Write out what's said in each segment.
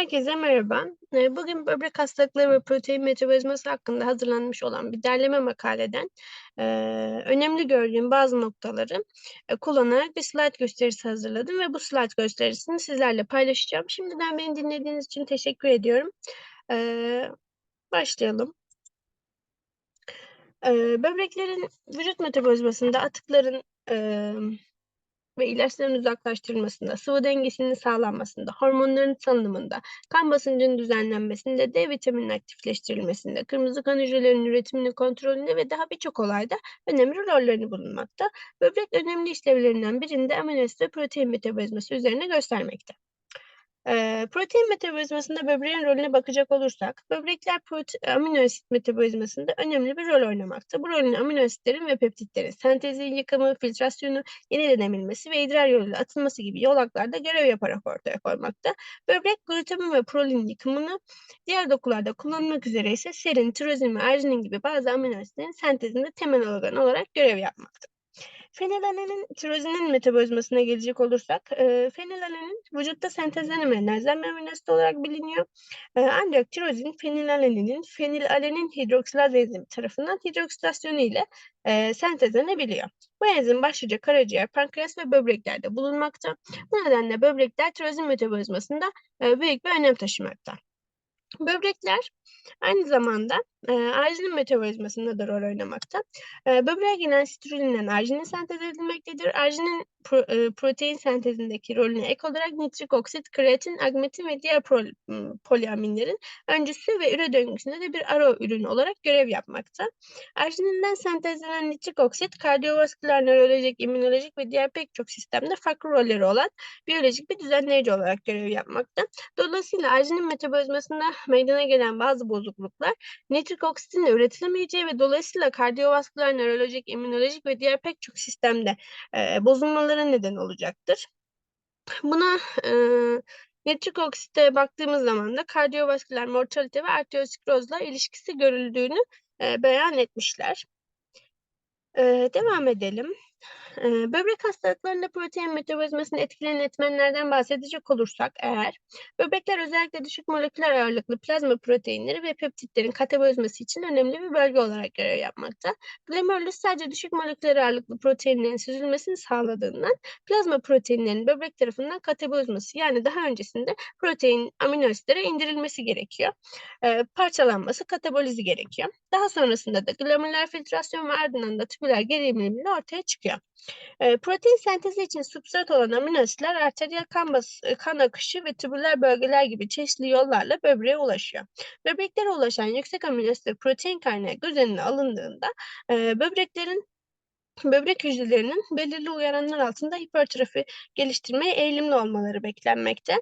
Herkese merhaba. Eee, bugün böbrek hastalıkları ve protein metabolizması hakkında hazırlanmış olan bir derleme makaleden eee, önemli gördüğüm bazı noktaları e, kullanarak bir slide gösterisi hazırladım ve bu slide gösterisini sizlerle paylaşacağım. Şimdiden beni dinlediğiniz için teşekkür ediyorum. Eee, başlayalım. Böbreklerin vücut metabolizmasında atıkların ve ilaçların uzaklaştırılmasında, sıvı dengesinin sağlanmasında, hormonların salınımında, kan basıncının düzenlenmesinde, D vitamininin aktifleştirilmesinde, kırmızı kan hücrelerinin üretiminin kontrolünde ve daha birçok olayda önemli rollerini bulunmakta. Böbrek önemli işlevlerinden birinde amino ve protein metabolizması üzerine göstermekte. Protein metabolizmasında böbreğin rolüne bakacak olursak, böbrekler prote amino asit metabolizmasında önemli bir rol oynamakta. Bu rolün amino asitlerin ve peptitlerin sentezi, yıkımı, filtrasyonu, yeniden emilmesi ve idrar yoluyla atılması gibi yolaklarda görev yaparak ortaya koymakta. Böbrek glutamin ve prolin yıkımını diğer dokularda kullanılmak üzere ise serin, tirozin ve arginin gibi bazı amino asitlerin sentezinde temel organ olarak görev yapmakta. Fenilalanin tirozinin metabolizmasına gelecek olursak, eee, fenilalanin vücutta sentezlenemeyen elzem amino asit olarak biliniyor. Eee, ancak tirozin fenilalaninin fenilalanin hidroksilaz enzimi tarafından hidroksilasyonu ile eee, sentezlenebiliyor. Bu enzim başlıca karaciğer, pankreas ve böbreklerde bulunmakta. Bu nedenle böbrekler tirozin metabolizmasında eee, büyük bir önem taşımakta. Böbrekler aynı zamanda e, arginin metabolizmasında da rol oynamakta. E, böbreğe gelen sitrulinden arginin sentez edilmektedir. Arginin pro, e, protein sentezindeki rolüne ek olarak nitrik oksit, kreatin, agmetin ve diğer pro, poliaminlerin öncüsü ve üre döngüsünde de bir ara ürün olarak görev yapmakta. Argininden sentezlenen nitrik oksit kardiyovasküler, nörolojik, immünolojik ve diğer pek çok sistemde farklı rolleri olan biyolojik bir düzenleyici olarak görev yapmakta. Dolayısıyla arginin metabolizmasında meydana gelen bazı bozukluklar nitrik oksitin üretilemeyeceği ve dolayısıyla kardiyovasküler, nörolojik, immünolojik ve diğer pek çok sistemde e, bozulmalara neden olacaktır. Buna e, nitrik oksite baktığımız zaman da kardiyovasküler mortalite ve arteriosklerozla ilişkisi görüldüğünü e, beyan etmişler. E, devam edelim. Böbrek hastalıklarında protein metabolizmasını etkileyen etmenlerden bahsedecek olursak eğer, böbrekler özellikle düşük moleküler ağırlıklı plazma proteinleri ve peptitlerin katabolizması için önemli bir bölge olarak görev yapmakta. Glomerulus sadece düşük moleküler ağırlıklı proteinlerin süzülmesini sağladığından plazma proteinlerinin böbrek tarafından katabolizması yani daha öncesinde protein amino asitlere indirilmesi gerekiyor. Eee, parçalanması, katabolizi gerekiyor. Daha sonrasında da glomerular filtrasyon ve ardından da tübüler gerilimle ortaya çıkıyor. Eee, protein sentezi için substrat olan amino asitler arteriyel kan, bas, kan akışı ve tübüler bölgeler gibi çeşitli yollarla böbreğe ulaşıyor. Böbreklere ulaşan yüksek amino asit protein kaynağı göz önüne alındığında e, böbreklerin böbrek hücrelerinin belirli uyaranlar altında hipertrofi geliştirmeye eğilimli olmaları beklenmekte.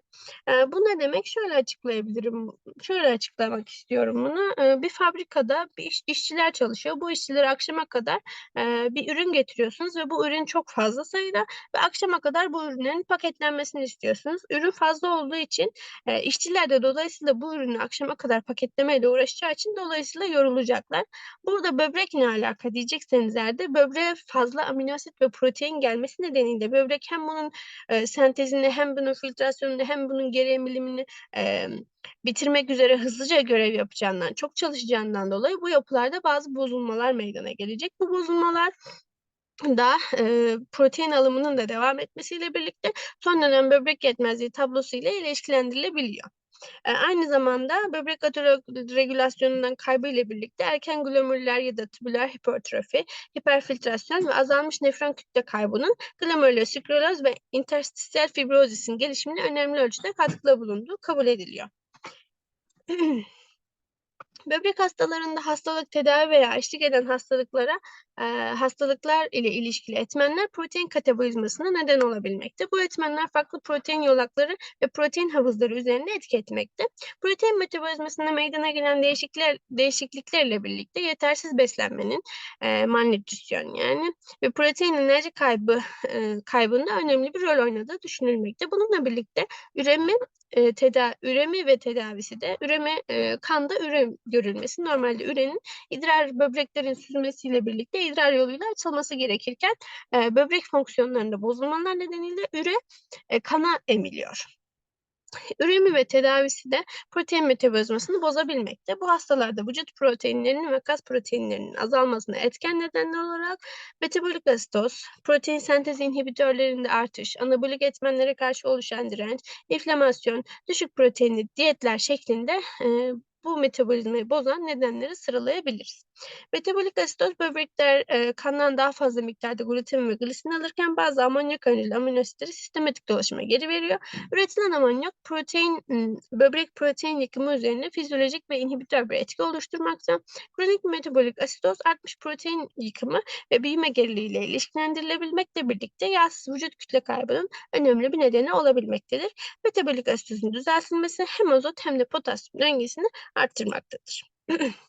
E, bu ne demek? Şöyle açıklayabilirim. Şöyle açıklamak istiyorum bunu. E, bir fabrikada bir iş, işçiler çalışıyor. Bu işçiler akşama kadar e, bir ürün getiriyorsunuz ve bu ürün çok fazla sayıda ve akşama kadar bu ürünlerin paketlenmesini istiyorsunuz. Ürün fazla olduğu için e, işçiler de dolayısıyla bu ürünü akşama kadar paketlemeyle uğraşacağı için dolayısıyla yorulacaklar. Burada böbrek ne alaka diyecekseniz eğer de böbreğe fazla amino asit ve protein gelmesi nedeniyle böbrek hem bunun e, sentezini hem bunun filtrasyonunu hem bunun geri emilimini e, bitirmek üzere hızlıca görev yapacağından, çok çalışacağından dolayı bu yapılarda bazı bozulmalar meydana gelecek. Bu bozulmalar da e, protein alımının da devam etmesiyle birlikte son dönem böbrek yetmezliği tablosu ile ilişkilendirilebiliyor. E, aynı zamanda böbrek regülasyonundan kaybı ile birlikte erken glomerüler ya da tübüler hipertrofi, hiperfiltrasyon ve azalmış nefron kütle kaybının glomerüloskleroz ve interstitial fibrozis'in gelişimine önemli ölçüde katkıda bulunduğu kabul ediliyor. Böbrek hastalarında hastalık tedavi veya eşlik eden hastalıklara hastalıklar ile ilişkili etmenler protein katabolizmasına neden olabilmekte. Bu etmenler farklı protein yolakları ve protein havuzları üzerinde etki etmekte. Protein metabolizmasında meydana gelen değişiklikler değişikliklerle birlikte yetersiz beslenmenin e, malnütrisyon yani ve protein enerji kaybı e, kaybında önemli bir rol oynadığı düşünülmekte. Bununla birlikte üreme e, teda üremi ve tedavisi de üreme e, kanda ürem görülmesi. Normalde ürenin idrar böbreklerin süzülmesiyle birlikte idrar yoluyla açılması gerekirken e, böbrek fonksiyonlarında bozulmalar nedeniyle üre e, kana emiliyor. Üremi ve tedavisi de protein metabolizmasını bozabilmekte. Bu hastalarda vücut proteinlerinin ve kas proteinlerinin azalmasına etken nedenler olarak metabolik asitoz, protein sentezi inhibitörlerinde artış, anabolik etmenlere karşı oluşan direnç, inflamasyon, düşük proteinli diyetler şeklinde e, bu metabolizmayı bozan nedenleri sıralayabiliriz. Metabolik asitoz böbrekler e, kandan daha fazla miktarda glutamin ve glisin alırken bazı amonyak önceli amino asitleri sistematik dolaşıma geri veriyor. Üretilen amonyak protein böbrek protein yıkımı üzerine fizyolojik ve inhibitör bir etki oluşturmakta. Kronik metabolik asitoz artmış protein yıkımı ve büyüme geriliği ile ilişkilendirilebilmekle birlikte yağsız vücut kütle kaybının önemli bir nedeni olabilmektedir. Metabolik asitozun düzeltilmesi hem azot hem de potasyum dengesini arttırmaktadır.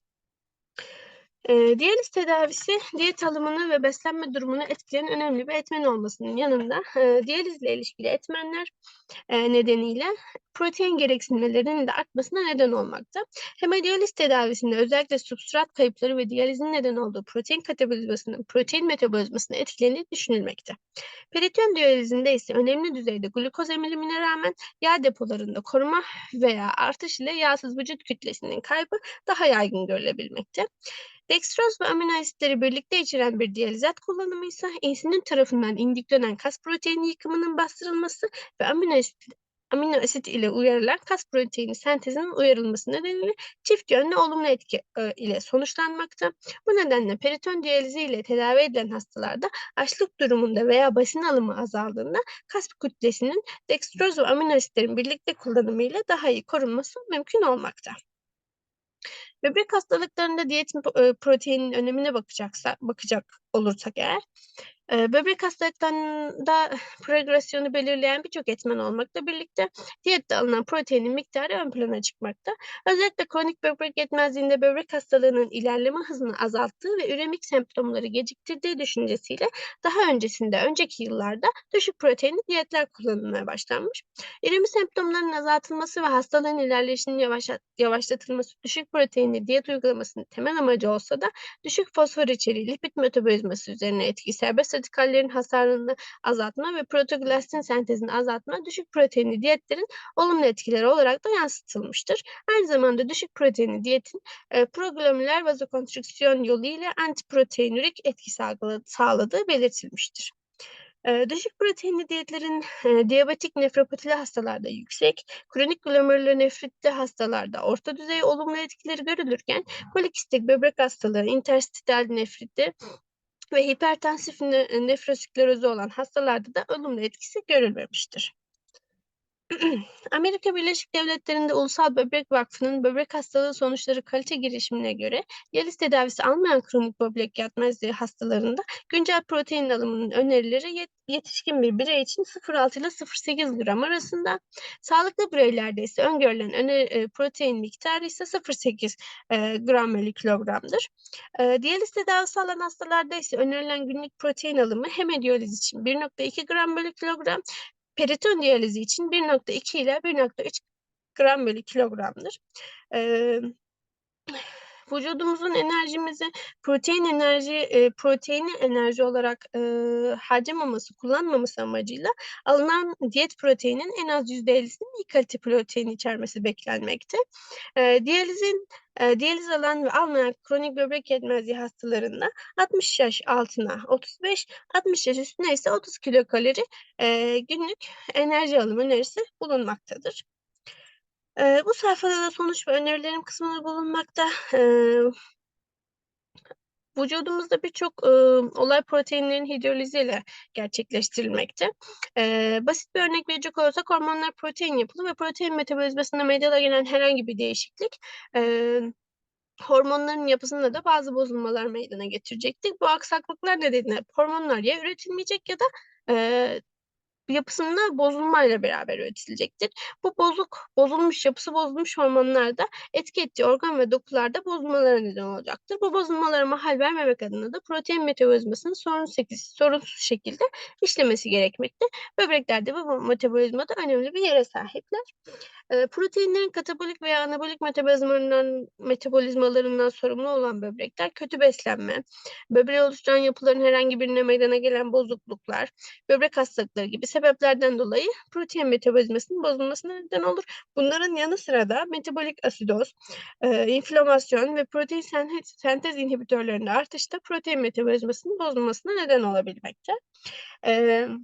Diyaliz tedavisi diyet alımını ve beslenme durumunu etkileyen önemli bir etmen olmasının yanında diyalizle ilişkili etmenler nedeniyle protein gereksinmelerinin de artmasına neden olmakta. Hemodiyaliz tedavisinde özellikle substrat kayıpları ve diyalizin neden olduğu protein katabolizmasının protein metabolizmasını etkilediği düşünülmekte. Peritoneal diyalizinde ise önemli düzeyde glukoz emilimine rağmen yağ depolarında koruma veya artış ile yağsız vücut kütlesinin kaybı daha yaygın görülebilmekte. Dextroz ve amino asitleri birlikte içeren bir diyalizat kullanımı ise insülin tarafından indüklenen kas proteini yıkımının bastırılması ve amino asit amino asit ile uyarılan kas proteini sentezinin uyarılması nedeniyle çift yönlü olumlu etki e, ile sonuçlanmakta. Bu nedenle periton diyalizi ile tedavi edilen hastalarda açlık durumunda veya basin alımı azaldığında kas kütlesinin dextroz ve amino asitlerin birlikte kullanımı ile daha iyi korunması mümkün olmakta. Böbrek hastalıklarında diyet proteinin önemine bakacaksa bakacak olursak eğer böbrek hastalıklarında progresyonu belirleyen birçok etmen olmakla birlikte diyette alınan proteinin miktarı ön plana çıkmakta. Özellikle kronik böbrek yetmezliğinde böbrek hastalığının ilerleme hızını azalttığı ve üremik semptomları geciktirdiği düşüncesiyle daha öncesinde, önceki yıllarda düşük proteinli diyetler kullanılmaya başlanmış. Üremi semptomlarının azaltılması ve hastalığın ilerleyişinin yavaşlat, yavaşlatılması düşük proteinli diyet uygulamasının temel amacı olsa da düşük fosfor içeriği lipid metabolizması üzerine etkisi serbest radikallerin hasarını azaltma ve protoglastin sentezini azaltma düşük proteinli diyetlerin olumlu etkileri olarak da yansıtılmıştır. Aynı zamanda düşük proteinli diyetin e, proglomerular vazokonstrüksiyon yolu ile antiproteinürik etki sağladığı belirtilmiştir. E, düşük proteinli diyetlerin e, diyabetik nefropatili hastalarda yüksek, kronik glomerüler nefritli hastalarda orta düzey olumlu etkileri görülürken polikistik böbrek hastalığı, interstital nefriti ve hipertansif ne nefrosklerozu olan hastalarda da olumlu etkisi görülmemiştir. Amerika Birleşik Devletleri'nde Ulusal Böbrek Vakfı'nın böbrek hastalığı sonuçları kalite girişimine göre diyaliz tedavisi almayan kronik böbrek yetmezliği hastalarında güncel protein alımının önerileri yet yetişkin bir birey için 0,6 ile 0,8 gram arasında. Sağlıklı bireylerde ise öngörülen öne, e, protein miktarı ise 0,8 e, gram bölü kilogramdır. E, diyaliz tedavisi alan hastalarda ise önerilen günlük protein alımı hemodiyaliz için 1,2 gram bölü kilogram, periton diyalizi için 1.2 ile 1.3 gram bölü kilogramdır. Ee, vücudumuzun enerjimizi protein enerji e, proteini enerji olarak e, harcamaması, kullanmaması amacıyla alınan diyet proteinin en az %50'sinin iyi kalite protein içermesi beklenmekte. E, diyalizin diyaliz alan ve almayan kronik böbrek yetmezliği hastalarında 60 yaş altına 35, 60 yaş üstüne ise 30 kilokalori e, günlük enerji alımı önerisi bulunmaktadır. E, bu sayfada da sonuç ve önerilerim kısmında bulunmakta. E, vücudumuzda birçok e, olay proteinlerin hidroliziyle gerçekleştirilmekte. E, basit bir örnek verecek olursak hormonlar protein yapılı ve protein metabolizmasında meydana gelen herhangi bir değişiklik e, hormonların yapısında da bazı bozulmalar meydana getirecektir. Bu aksaklıklar nedeniyle hormonlar ya üretilmeyecek ya da e, yapısında bozulmayla beraber üretilecektir. Bu bozuk, bozulmuş, yapısı bozulmuş hormonlar da etki ettiği organ ve dokularda bozulmalara neden olacaktır. Bu bozulmalara mahal vermemek adına da protein metabolizmasının sorunsuz, sorunsuz şekilde işlemesi gerekmekte. Böbreklerde bu metabolizmada önemli bir yere sahipler. E, proteinlerin katabolik veya anabolik metabolizmalarından, metabolizmalarından sorumlu olan böbrekler kötü beslenme, böbreği oluşturan yapıların herhangi birine meydana gelen bozukluklar, böbrek hastalıkları gibi sebeplerden dolayı protein metabolizmasının bozulmasına neden olur. Bunların yanı sıra da metabolik asidoz, eee, inflamasyon ve protein sentez inhibitörlerinde artışta protein metabolizmasının bozulmasına neden olabilmekte. Emm,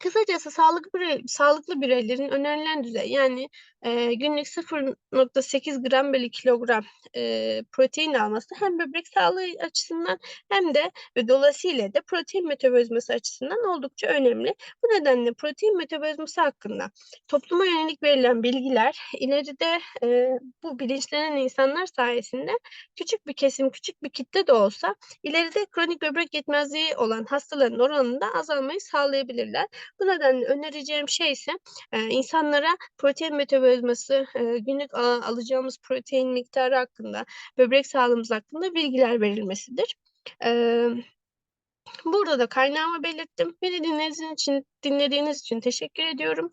kısacası sağlıklı birey sağlıklı bireylerin önerilen düzey yani, eee, günlük 0.8 gram bölü kilogram, eee, protein alması hem böbrek sağlığı açısından hem de ve dolayısıyla da protein metabolizması açısından oldukça önemli. Bu nedenle protein metabolizması hakkında topluma yönelik verilen bilgiler ileride, eee, bu bilinçlenen insanlar sayesinde küçük bir kesim, küçük bir kitle de olsa ileride kronik böbrek yetmezliği olan hastaların oranında azalmayı sağlayabilirler. Bu nedenle önereceğim şey ise, eee, insanlara protein metabolizması, eee, günlük, aaa, alacağımız protein miktarı hakkında, böbrek sağlığımız hakkında bilgiler verilmesidir. Emm, burada da kaynağımı belirttim. Beni dinlediğiniz için dinlediğiniz için teşekkür ediyorum.